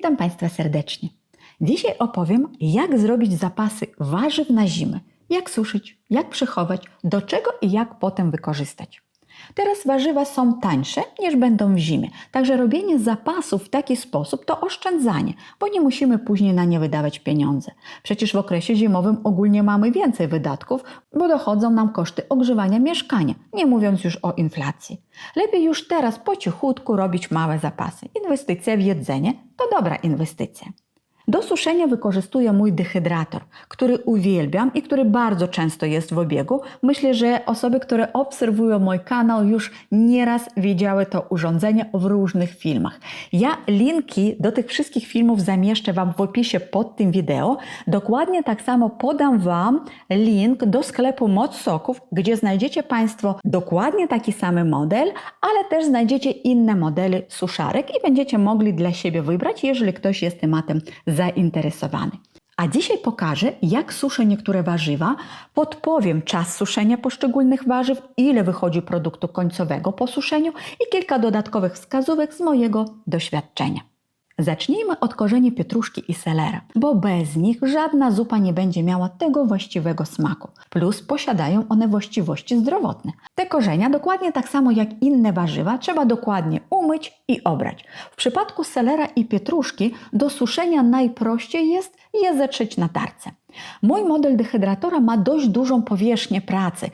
Witam Państwa serdecznie. Dzisiaj opowiem, jak zrobić zapasy warzyw na zimę, jak suszyć, jak przechować, do czego i jak potem wykorzystać. Teraz warzywa są tańsze niż będą w zimie, także robienie zapasów w taki sposób to oszczędzanie, bo nie musimy później na nie wydawać pieniądze. Przecież w okresie zimowym ogólnie mamy więcej wydatków, bo dochodzą nam koszty ogrzewania mieszkania, nie mówiąc już o inflacji. Lepiej już teraz po cichutku robić małe zapasy. Inwestycja w jedzenie to dobra inwestycja. Do suszenia wykorzystuję mój dehydrator, który uwielbiam i który bardzo często jest w obiegu. Myślę, że osoby, które obserwują mój kanał, już nieraz widziały to urządzenie w różnych filmach. Ja linki do tych wszystkich filmów zamieszczę Wam w opisie pod tym wideo. Dokładnie tak samo podam Wam link do sklepu Moc Soków, gdzie znajdziecie Państwo dokładnie taki sam model, ale też znajdziecie inne modele suszarek i będziecie mogli dla siebie wybrać, jeżeli ktoś jest tematem zainteresowany. A dzisiaj pokażę, jak suszę niektóre warzywa, podpowiem czas suszenia poszczególnych warzyw, ile wychodzi produktu końcowego po suszeniu i kilka dodatkowych wskazówek z mojego doświadczenia. Zacznijmy od korzeni pietruszki i selera, bo bez nich żadna zupa nie będzie miała tego właściwego smaku. Plus posiadają one właściwości zdrowotne. Te korzenia, dokładnie tak samo jak inne warzywa, trzeba dokładnie umyć i obrać. W przypadku selera i pietruszki do suszenia najprościej jest je zetrzeć na tarce. Mój model dehydratora ma dość dużą powierzchnię pracy.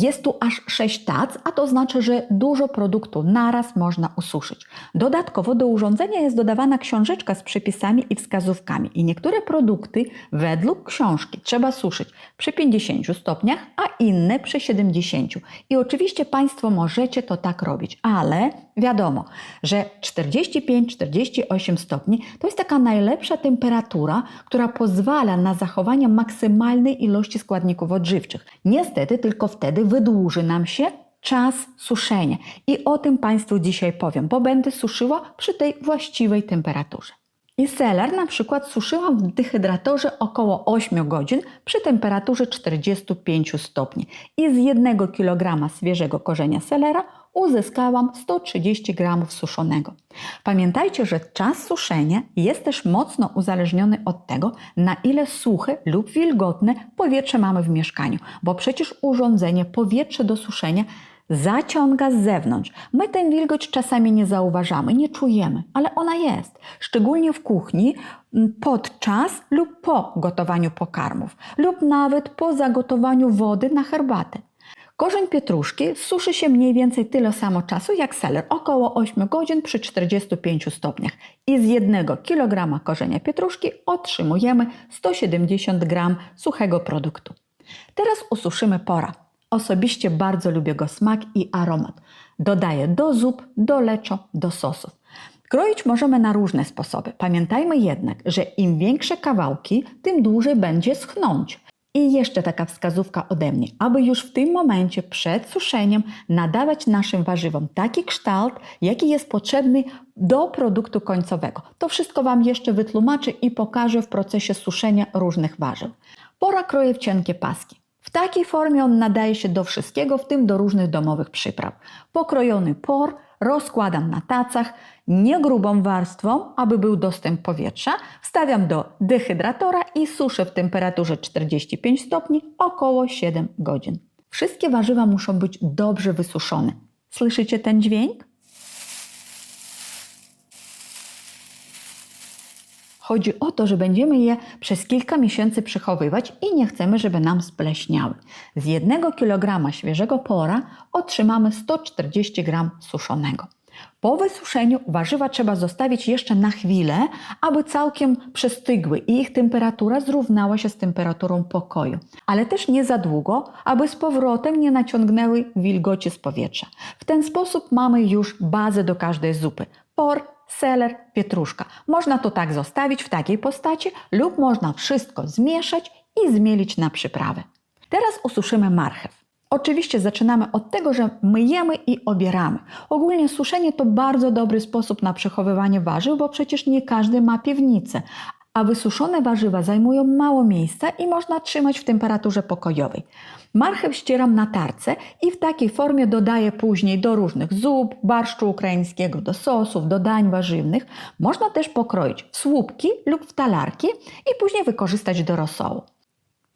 Jest tu aż 6 tac, a to znaczy, że dużo produktu naraz można ususzyć. Dodatkowo do urządzenia jest dodawana książeczka z przepisami i wskazówkami i niektóre produkty według książki trzeba suszyć przy 50 stopniach, a inne przy 70. I oczywiście Państwo możecie to tak robić, ale wiadomo, że 45-48 stopni to jest taka najlepsza temperatura, która pozwala na zachowanie maksymalnej ilości składników odżywczych. Niestety tylko wtedy wydłuży nam się czas suszenia. I o tym Państwu dzisiaj powiem, bo będę suszyła przy tej właściwej temperaturze. I seler na przykład suszyłam w dehydratorze około 8 godzin przy temperaturze 45 stopni. I z 1 kg świeżego korzenia selera uzyskałam 130 g suszonego. Pamiętajcie, że czas suszenia jest też mocno uzależniony od tego, na ile suche lub wilgotne powietrze mamy w mieszkaniu, bo przecież urządzenie powietrze do suszenia zaciąga z zewnątrz. My tę wilgoć czasami nie zauważamy, nie czujemy, ale ona jest. Szczególnie w kuchni podczas lub po gotowaniu pokarmów, lub nawet po zagotowaniu wody na herbatę. Korzeń pietruszki suszy się mniej więcej tyle samo czasu jak seler, około 8 godzin przy 45 stopniach. I z 1 kg korzenia pietruszki otrzymujemy 170 g suchego produktu. Teraz ususzymy pora. Osobiście bardzo lubię go smak i aromat. Dodaję do zup, do leczo, do sosów. Kroić możemy na różne sposoby. Pamiętajmy jednak, że im większe kawałki, tym dłużej będzie schnąć. I jeszcze taka wskazówka ode mnie, aby już w tym momencie przed suszeniem nadawać naszym warzywom taki kształt, jaki jest potrzebny do produktu końcowego. To wszystko Wam jeszcze wytłumaczę i pokażę w procesie suszenia różnych warzyw. Pora kroję w cienkie paski. W takiej formie on nadaje się do wszystkiego, w tym do różnych domowych przypraw. Pokrojony por rozkładam na tacach, nie grubą warstwą, aby był dostęp powietrza, wstawiam do dehydratora i suszę w temperaturze 45 stopni około 7 godzin. Wszystkie warzywa muszą być dobrze wysuszone. Słyszycie ten dźwięk? Chodzi o to, że będziemy je przez kilka miesięcy przechowywać i nie chcemy, żeby nam spleśniały. Z 1 kg świeżego pora otrzymamy 140 g suszonego. Po wysuszeniu warzywa trzeba zostawić jeszcze na chwilę, aby całkiem przestygły i ich temperatura zrównała się z temperaturą pokoju. Ale też nie za długo, aby z powrotem nie naciągnęły wilgoci z powietrza. W ten sposób mamy już bazę do każdej zupy. Por, seler, pietruszka. Można to tak zostawić w takiej postaci lub można wszystko zmieszać i zmielić na przyprawę. Teraz ususzymy marchew. Oczywiście zaczynamy od tego, że myjemy i obieramy. Ogólnie suszenie to bardzo dobry sposób na przechowywanie warzyw, bo przecież nie każdy ma piwnicę. a wysuszone warzywa zajmują mało miejsca i można trzymać w temperaturze pokojowej. Marchew ścieram na tarce i w takiej formie dodaję później do różnych zup, barszczu ukraińskiego, do sosów, do dań warzywnych. Można też pokroić w słupki lub w talarki i później wykorzystać do rosołu.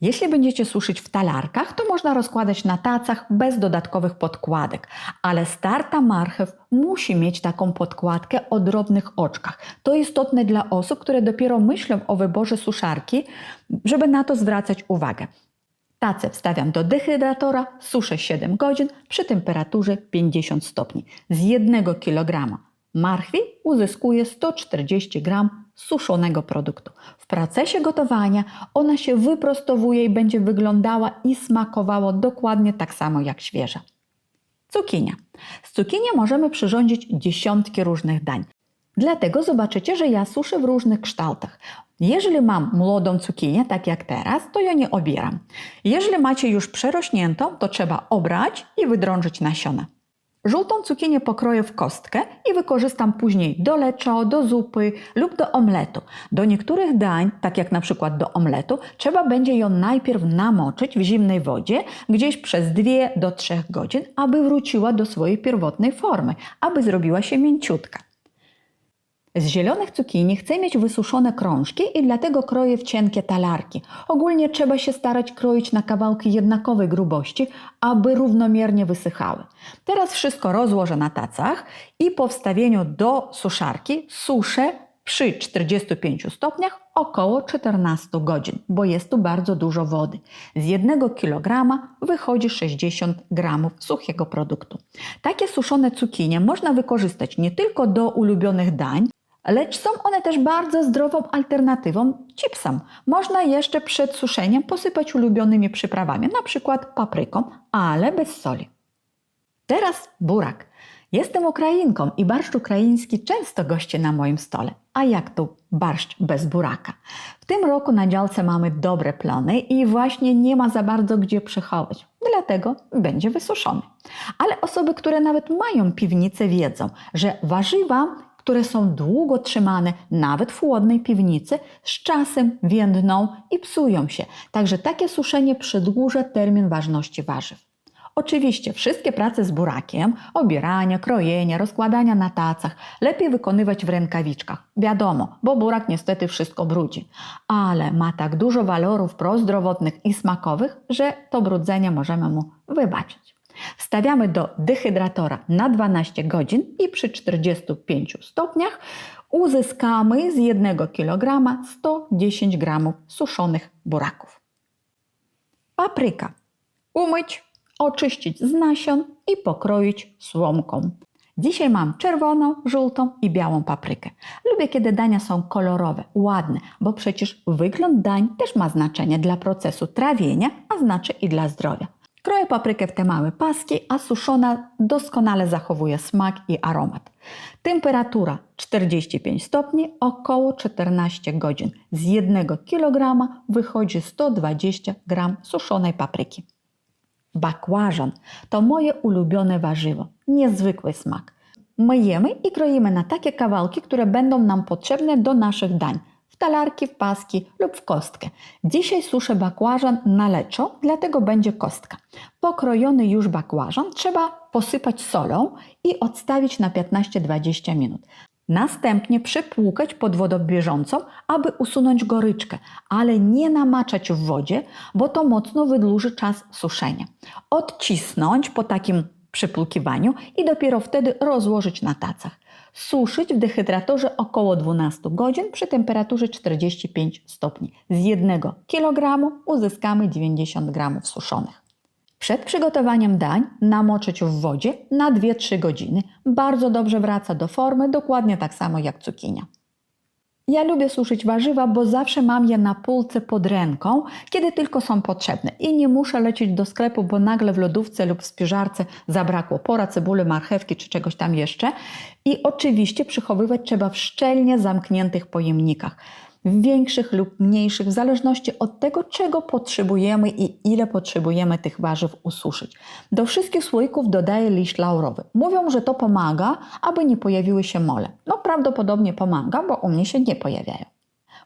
Jeśli będziecie suszyć w talarkach, to można rozkładać na tacach bez dodatkowych podkładek, ale starta marchew musi mieć taką podkładkę o drobnych oczkach. To istotne dla osób, które dopiero myślą o wyborze suszarki, żeby na to zwracać uwagę. Tacę wstawiam do dehydratora, suszę 7 godzin przy temperaturze 50 stopni. Z 1 kg marchwi uzyskuję 140 g suszonego produktu. W procesie gotowania ona się wyprostowuje i będzie wyglądała i smakowała dokładnie tak samo jak świeża. Cukinia. Z cukinii możemy przyrządzić dziesiątki różnych dań. Dlatego zobaczycie, że ja suszę w różnych kształtach. Jeżeli mam młodą cukinię, tak jak teraz, to ja nie obieram. Jeżeli macie już przerośniętą, to trzeba obrać i wydrążyć nasiona. Żółtą cukinię pokroję w kostkę i wykorzystam później do leczo, do zupy lub do omletu. Do niektórych dań, tak jak na przykład do omletu, trzeba będzie ją najpierw namoczyć w zimnej wodzie gdzieś przez 2 do 3 godzin, aby wróciła do swojej pierwotnej formy, aby zrobiła się mięciutka. Z zielonych cukinii chcę mieć wysuszone krążki i dlatego kroję w cienkie talarki. Ogólnie trzeba się starać kroić na kawałki jednakowej grubości, aby równomiernie wysychały. Teraz wszystko rozłożę na tacach i po wstawieniu do suszarki suszę przy 45 stopniach około 14 godzin, bo jest tu bardzo dużo wody. Z 1 kg wychodzi 60 g suchego produktu. Takie suszone cukinie można wykorzystać nie tylko do ulubionych dań, lecz są one też bardzo zdrową alternatywą chipsom. Można jeszcze przed suszeniem posypać ulubionymi przyprawami, na przykład papryką, ale bez soli. Teraz burak. Jestem Ukrainką i barszcz ukraiński często gości na moim stole. A jak tu barszcz bez buraka? W tym roku na działce mamy dobre plony i właśnie nie ma za bardzo gdzie przechować, dlatego będzie wysuszony. Ale osoby, które nawet mają piwnicę wiedzą, że warzywa które są długo trzymane nawet w chłodnej piwnicy, z czasem więdną i psują się. Także takie suszenie przedłuża termin ważności warzyw. Oczywiście wszystkie prace z burakiem, obierania, krojenia, rozkładania na tacach lepiej wykonywać w rękawiczkach. Wiadomo, bo burak niestety wszystko brudzi, ale ma tak dużo walorów prozdrowotnych i smakowych, że to brudzenie możemy mu wybaczyć. Wstawiamy do dehydratora na 12 godzin i przy 45 stopniach uzyskamy z 1 kg 110 g suszonych buraków. Papryka. Umyć, oczyścić z nasion i pokroić słomką. Dzisiaj mam czerwoną, żółtą i białą paprykę. Lubię, kiedy dania są kolorowe, ładne, bo przecież wygląd dań też ma znaczenie dla procesu trawienia, a znaczy i dla zdrowia. Kroję paprykę w te małe paski, a suszona doskonale zachowuje smak i aromat. Temperatura 45 stopni, około 14 godzin. Z 1 kg wychodzi 120 g suszonej papryki. Bakłażan to moje ulubione warzywo. Niezwykły smak. Myjemy i kroimy na takie kawałki, które będą nam potrzebne do naszych dań – talarki, w paski lub w kostkę. Dzisiaj suszę bakłażan na leczo, dlatego będzie kostka. Pokrojony już bakłażan trzeba posypać solą i odstawić na 15-20 minut. Następnie przepłukać pod wodą bieżącą, aby usunąć goryczkę, ale nie namaczać w wodzie, bo to mocno wydłuży czas suszenia. Odcisnąć po takim przepłukiwaniu i dopiero wtedy rozłożyć na tacach. Suszyć w dehydratorze około 12 godzin przy temperaturze 45 stopni. Z 1 kg uzyskamy 90 g suszonych. Przed przygotowaniem dań namoczyć w wodzie na 2-3 godziny. Bardzo dobrze wraca do formy, dokładnie tak samo jak cukinia. Ja lubię suszyć warzywa, bo zawsze mam je na półce pod ręką, kiedy tylko są potrzebne i nie muszę lecieć do sklepu, bo nagle w lodówce lub w spiżarce zabrakło pora, cebuli, marchewki czy czegoś tam jeszcze. I oczywiście przechowywać trzeba w szczelnie zamkniętych pojemnikach większych lub mniejszych, w zależności od tego, czego potrzebujemy i ile potrzebujemy tych warzyw ususzyć. Do wszystkich słoików dodaję liść laurowy. Mówią, że to pomaga, aby nie pojawiły się mole. Prawdopodobnie pomaga, bo u mnie się nie pojawiają.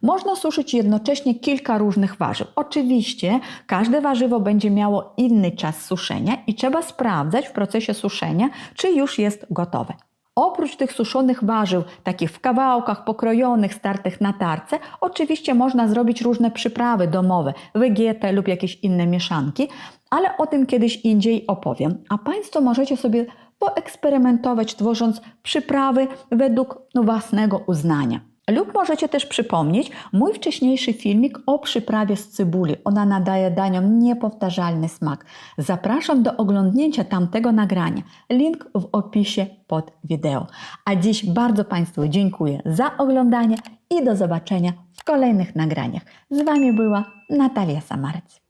Można suszyć jednocześnie kilka różnych warzyw. Oczywiście każde warzywo będzie miało inny czas suszenia i trzeba sprawdzać w procesie suszenia, czy już jest gotowe. Oprócz tych suszonych warzyw, takich w kawałkach, pokrojonych, startych na tarce, oczywiście można zrobić różne przyprawy domowe, wegietę lub jakieś inne mieszanki, ale o tym kiedyś indziej opowiem. A Państwo możecie sobie poeksperymentować, tworząc przyprawy według własnego uznania. Lub możecie też przypomnieć mój wcześniejszy filmik o przyprawie z cebuli. Ona nadaje daniom niepowtarzalny smak. Zapraszam do oglądnięcia tamtego nagrania. Link w opisie pod wideo. A dziś bardzo Państwu dziękuję za oglądanie i do zobaczenia w kolejnych nagraniach. Z Wami była Natalia Samarec.